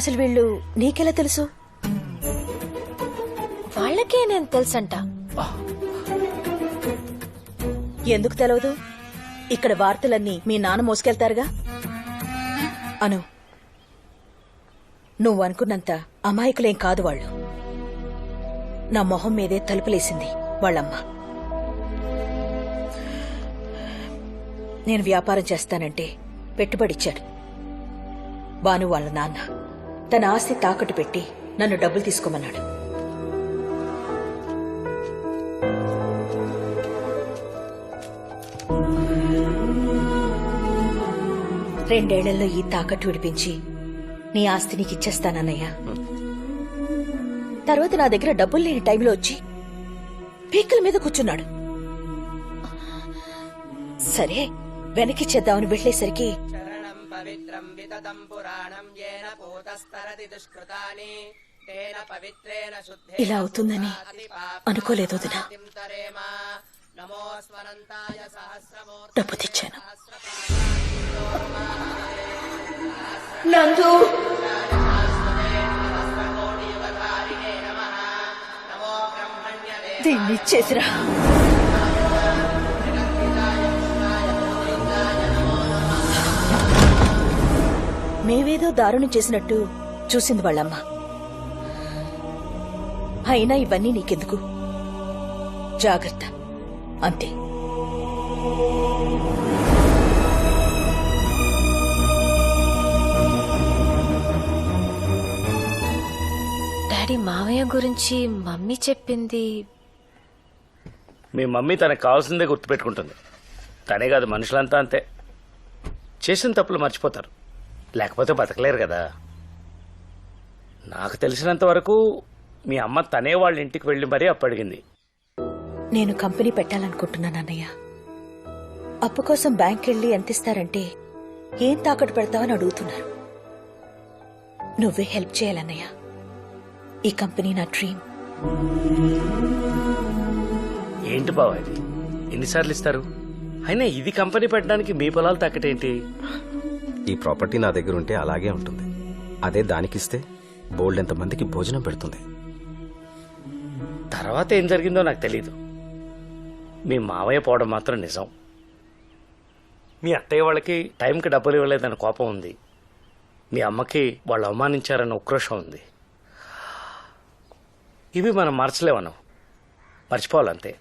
అసలు వీళ్ళు నీకెలా తెలుసు? వాళ్ళకే నేను తెలుసంట. ఎందుకు తెలవదు? ఇక్కడ వార్తలన్నీ మీ నాన్న మోసుకెళ్తారుగా? అను నువ్వు అనుకున్నంత అమాయకులేం కాదు వాళ్ళు. నా మొహం మీదే తలుపులేసింది వాళ్ళమ్మ. నేను వ్యాపారం చేస్తానంటే పెట్టుబడిచ్చాడు. బాను వాళ్ళ నాన్న. తన ఆస్తి తాకట్టు పెట్టి నన్ను డబ్బులు తీసుకోమన్నాడు. రెండేళ్ళలో ఈ తాకట్టు విడిపించి నీ ఆస్తి నీకు ఇచ్చేస్తానన్నయ్యా తర్వాత నా దగ్గర డబ్బులు లేని టైంలో వచ్చి పీకల మీద కూర్చున్నాడు. సరే వెనకిచ్చేద్దామని వెళ్ళేసరికి పవిత్రం వితతం పురాణం ఏన పూతస్తరతి దుష్కృతాని తేన పవిత్రేణ శుద్ధే ఇలా అవుతుందని అనుకోలేదు వదినా. తరేమా. డబ్బు తెచ్చాను. నందు. దీన్ని ఇచ్చేసిరా. మేవేదో దారుణం చేసినట్టు చూసింది వాళ్ళమ్మ. అయినా ఇవన్నీ నీకెందుకు? జాగ్రత్త అంతే. డాడీ మావయ్య గురించి మమ్మీ చెప్పింది. మీ మమ్మీ తనకు కావాల్సిందే గుర్తుపెట్టుకుంటుంది. తనే కాదు మనుషులంతా అంతే. చేసిన తప్పులు మర్చిపోతారు. లేకపోతే బతకలేరు కదా. నాకు తెలిసినంత వరకు మీ అమ్మ తనే వాళ్ళ ఇంటికి వెళ్ళి మరీ అప్పడిగింది. నేను కంపెనీ పెట్టాలనుకుంటున్నాను అన్నయ్య. అప్పు కోసం బ్యాంక్ వెళ్ళి ఎంత ఇస్తారంటే ఏం తాకట్టు పెడతావని అడుగుతున్నారు. నువ్వే హెల్ప్ చేయాలన్నయ్య ఈ కంపెనీ నా డ్రీమ్ ఏంటి బావ ఇది? ఎన్నిసార్లు ఇస్తారు? అయినా ఇది కంపెనీ పెట్టడానికి మీ పొలాలు తక్కటేంటి ఈ ప్రాపర్టీ నా దగ్గర ఉంటే అలాగే ఉంటుంది. అదే దానికిస్తే బోల్డ్ ఎంతమందికి భోజనం పెడుతుంది. తర్వాత ఏం జరిగిందో నాకు తెలీదు. మీ మావయ్య పోవడం మాత్రం నిజం. మీ అత్తయ్య వాళ్ళకి టైంకి డబ్బులు ఇవ్వలేదన్న కోపం ఉంది. మీ అమ్మకి వాళ్ళు అవమానించారన్న ఉక్రోషం ఉంది. ఇవి మనం మార్చలేమనం. మర్చిపోవాలంతే.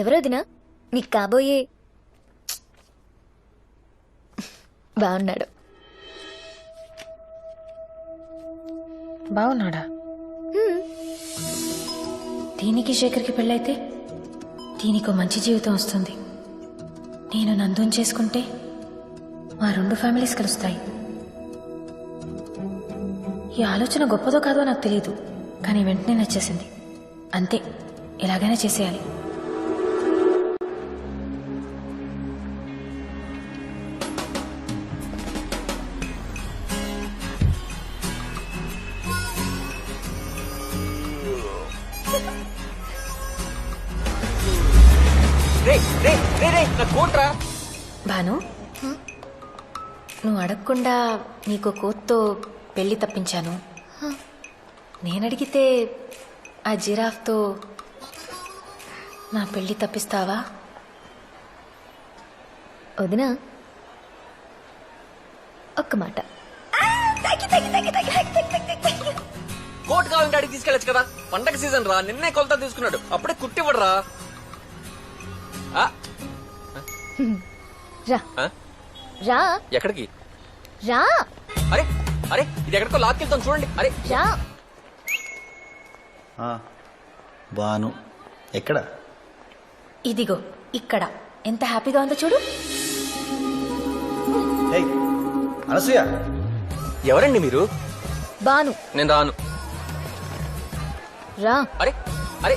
ఎవరోదినా నీకు కాబోయే. బాగున్నాడు బాగున్నాడా దీనికి శేఖర్కి పెళ్ళైతే దీనికో మంచి జీవితం వస్తుంది. నేను నందుని చేసుకుంటే మా రెండు ఫ్యామిలీస్ కలుస్తాయి. ఈ ఆలోచన గొప్పదో కాదో నాకు తెలియదు కానీ వెంటనే నచ్చేసింది. అంతే ఎలాగైనా చేసేయాలి. కోట్రా. భాను నువ్వు అడగకుండా నీకు కోత్తో పెళ్ళి తప్పించాను. నేను అడిగితే ఆ జిరాఫ్తో నా పెళ్ళి తప్పిస్తావా? వదినా ఒక్క మాట. కోట్ కావాలంటే అడిగి తీసుకెళ్ళచ్చు కదా. పండగ సీజన్ రా నిన్నే కొలత తీసుకున్నాడు. అప్పుడే కుట్టివ్వడు రా ఆ, రా? రా. ఎక్కడికి? రా. అరే అరే ఇది ఎక్కడికో లాక్కెళ్తాం చూడండి. అరే రా. ఆ, బాను ఎక్కడ? ఇదిగో ఇక్కడ. ఎంత హ్యాపీగా ఉందో చూడు. ఏయ్ అనసూయ. ఎవరండి మీరు? బాను నేను రాను. రా. అరే అరే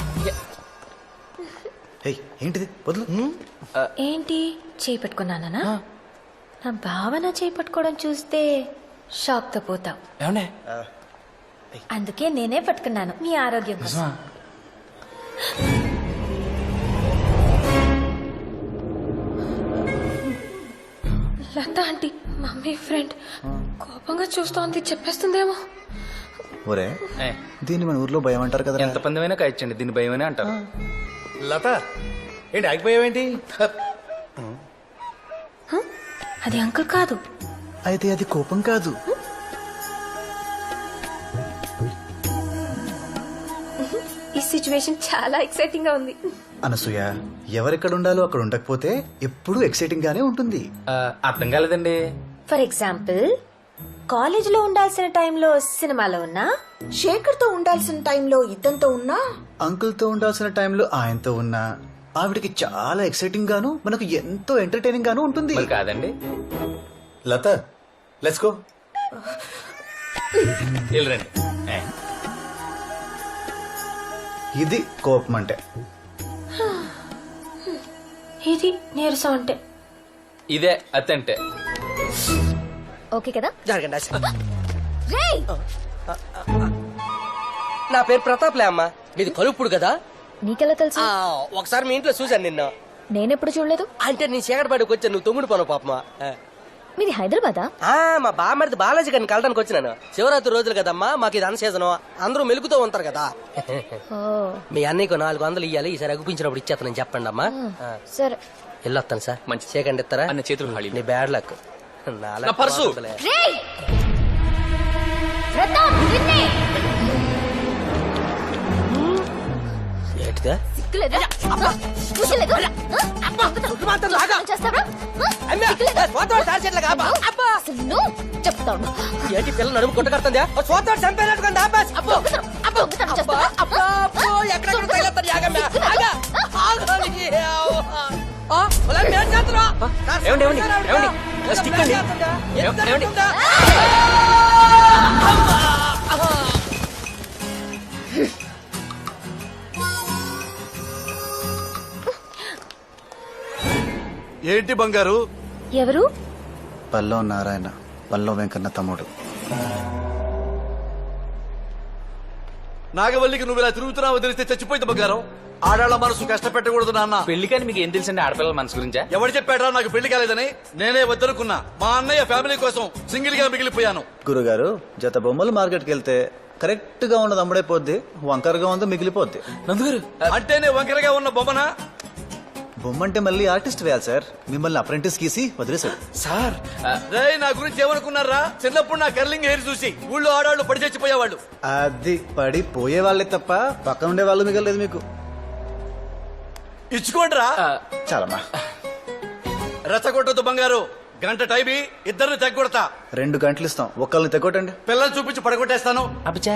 ఏంటిది? వదులు. ఏంటి? చేయి పట్టుకున్నానా నా భావన చేయి పట్టుకోవడం చూస్తే షాక్తో పోతావు. ఏమండే? అందుకే నేనే పట్టుకున్నాను మీ ఆరోగ్యం కోసం. లత ఆంటీ మమ్మీ ఫ్రెండ్ కోపంగా చూస్తోంది చెప్పేస్తుందేమో. ఒరే ఏ, దీన్ని మన ఊర్లో భయం అంటారు కదా ఎంత పందమైనా కాయచ్చండి దీని భయమనే అంటారు. లత ఏంటి ఆగిపోయావేంటి? అది అంకుల్ కాదు. అయితే అది కోపం కాదు. ఈ సిచ్యువేషన్ చాలా ఎక్సైటింగ్గా ఉంది. అనసూయ ఎవరెక్కడ ఉండాలో అక్కడ ఉండకపోతే ఎప్పుడూ ఎక్సైటింగ్ గానే ఉంటుంది. ఆ, అర్థం కాలేదండి. ఫర్ ఎగ్జాంపుల్ కాలేజీలో ఉండాల్సిన టైంలో సినిమాలో ఉన్నా శేఖర్తో ఉండాల్సిన టైంలో ఇద్దంతో ఉన్నా? అంకుల్తో ఉండాల్సిన టైంలో ఆయనతో ఉన్నా ఆవిడకి చాలా ఎక్సైటింగ్ గాను మనకు ఎంతో ఎంటర్టైనింగ్ గాను ఉంటుంది. మరి కాదండి. లత లెట్స్ గో వెళ్ళరండి ఏ, ఇది కోపం అంటే ఇది నీరసం అంటే. ఇదే అత్తంటే. ఓకే కదా? జరగండి అసలు. రేయ్! నా పేరు ప్రతాప్లే అమ్మా. మీది కలుపుడు కదా? నీకెలా తెలుసు? ఆ, ఒకసారి మీ ఇంట్లో చూశాను నిన్న. నేనెప్పుడు చూడలేదు? అంటే నీ చీకటిపాటికి వచ్చా నువ్వు తొమ్మిది పను పాపమా? ఆ. మీది హైదరాబాదా? ఆ, మా బామ్మడిది బాలాజీ గారిని కలడానికి వచ్చినాను. శివరాత్రి రోజులు కదమ్మా మాకు ఇది అన్న సీజను. అందరూ మెలుగుతూ ఉంటారు కదా. ఓ. మీ అన్నయ్యకు నాలుగు వందలు ఇవ్వాలి ఈసారి అగుపించినప్పుడు ఇచ్చేస్తానని చెప్పండి అమ్మా సరే. వెళ్ళొస్తాను సార్. మంచి. చీకండి ఇస్తారా? అన్న చేతులు ఖాళీ నీ బ్యాడ్ లక్. నా నా పర్సు. రేయ్! ప్రతాప్ నిన్నే సిగ్గులేదా? సిగ్గులేదా? చెప్తాను ఏంటి పిల్ల నడుము కొట్ట కడుతుందా చూద్దాం చంపేనట్టుకుంది ఆపాస్ అబ్బో అబ్బో అబ్బో తగిలేస్తారు యాగమ్మ ఆగా ఏమండి, ఏమండి, ఏమండి? ఇలా స్టిక్ అండి. ఏమండి? ఏంటి బంగారు? ఎవరు? పల్లవ నారాయణ పల్లవ వెంకన్న తమ్ముడు. నాగవల్లికి నువ్వు ఇలా తిరుగుతున్నావు తెలిస్తే చచ్చిపోయింది బంగారం. ఆడాళ్ళ మనసు కష్టపెట్టకూడదు నాన్న. పెళ్ళికని మీకు ఏం తెలుసండి ఆడపిల్లల మనసు గురించా? ఎవరు చెప్పాడా నాకు పెళ్ళి కాలేదని? నేనే వద్దనుకున్నా. మా అన్నయ్య ఫ్యామిలీ కోసం సింగిల్గా మిగిలిపోయాను. గురుగారు జత బొమ్మలు మార్కెట్కి వెళ్తే కరెక్ట్గా ఉన్నది అమ్ముడైపోద్ది వంకరగా ఉంది మిగిలిపోద్ది. నందుగారు అంటేనే వంకరగా ఉన్న బొమ్మన? బొమ్మ అంటే మళ్ళీ ఆర్టిస్ట్ వేయాలి సార్ మిమ్మల్ని అప్రెంటిస్ గీసి వదిలేశాడు సార్ రే నా గురించి ఏమనుకున్నారా? చిన్నప్పుడు నా కర్లింగ్ హెయిర్ చూసి ఊళ్ళో ఆడాళ్ళు పడి చచ్చిపోయేవాళ్ళు. అది పడి పోయే వాళ్ళే తప్ప పక్కన ఉండే వాళ్ళు మిగలలేదు మీకు. ఇచ్చుకోండిరా. చాలమ్మా. రెచ్చగొట్టొద్దు బంగారు. గంట టైమి ఇద్దరిని తగ్గొడతా. రెండు గంటలు ఇస్తాం. ఒక్కళ్ళని తెగొట్టండి పిల్లలు చూపించి పడగొట్టేస్తాను. అబ్బచ్చా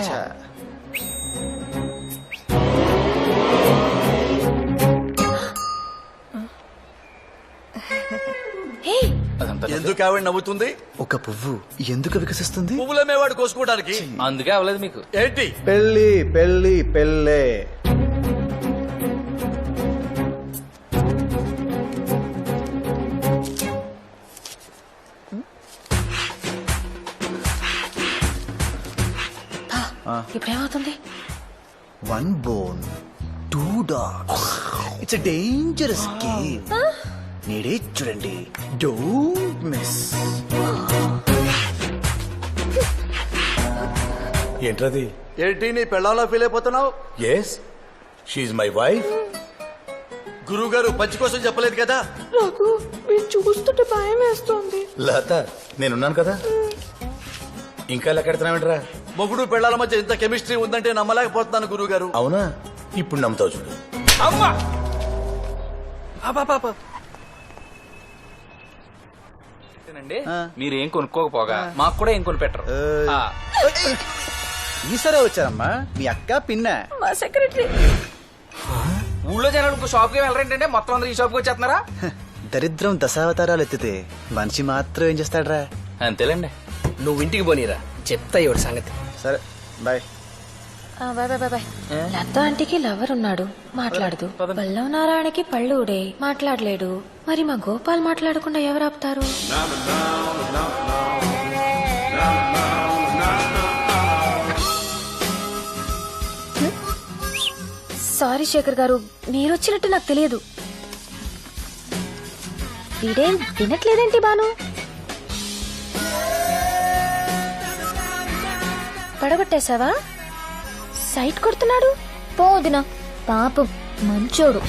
అదంతా ఎందుకు ఆవిడ నవ్వుతుంది? ఒక పువ్వు ఎందుకు వికసిస్తుంది? పువ్వుల మేవాడు కోసుకోవడానికి. అందుకే అవ్వలేదు మీకు. ఏంటి? పెళ్ళి పెళ్ళి పెళ్ళే. ఇప్పుడేమవుతుంది? One bone two dogs it's dangerous game నేడే చూడండి. Don't miss. ఏంటది ఏంటి నీ పెళ్ళాలో ఫీల్ అయిపోతున్నావు? ఎస్ షీఈ్ మై వైఫ్ గురువు గారు పంచి కోసం చెప్పలేదు కదా? నాకు మీరు చూస్తుంటే భయం వేస్తోంది. లత నేనున్నాను కదా? ఇంకా లెక్కెడుతున్నావేంట్రా మొగుడు పెళ్ళాల మధ్య ఇంత కెమిస్ట్రీ ఉందంటే నమ్మలేకపోతున్నాను గురువు గారు అవునా? ఇప్పుడు నమ్ముతావు చూడు. అండి మీరేం కొనుక్కోకపోగా మాకు కూడా ఏం కొనిపెట్టరు. ఆ, ఈసారే వచ్చారమ్మా. మీ అక్క పిన్న. మా సెక్రటరీ. ఊళ్ళో జనాలు ఇంకో షాప్కి వెళ్ళరేంటంటే మొత్తం అందరూ ఈ షాప్కి వచ్చేస్తున్నారా? దరిద్రం దశావతారాలు ఎత్తితే మనిషి మాత్రం ఏం చేస్తాడ్రా? అంతేలేండి. నువ్వు ఇంటికి పోనీరా. చెప్తా ఇవాడు సంగతి. సరే బాయ్. లత ఆంటీకి లవర్ ఉన్నాడు. మాట్లాడదు. పల్లవ నారాయణకి పళ్ళు ఉడే మాట్లాడలేడు. మరి మా గోపాల్ మాట్లాడకుండా ఎవరు ఆపుతారు? సారీ శేఖర్ గారు మీరు వచ్చినట్టు నాకు తెలియదు. వీడేం వినట్లేదేంటి బాను పడగొట్టేశావా? సైట్ కొడుతున్నాడు? పోదిన పాపం మంచోడు.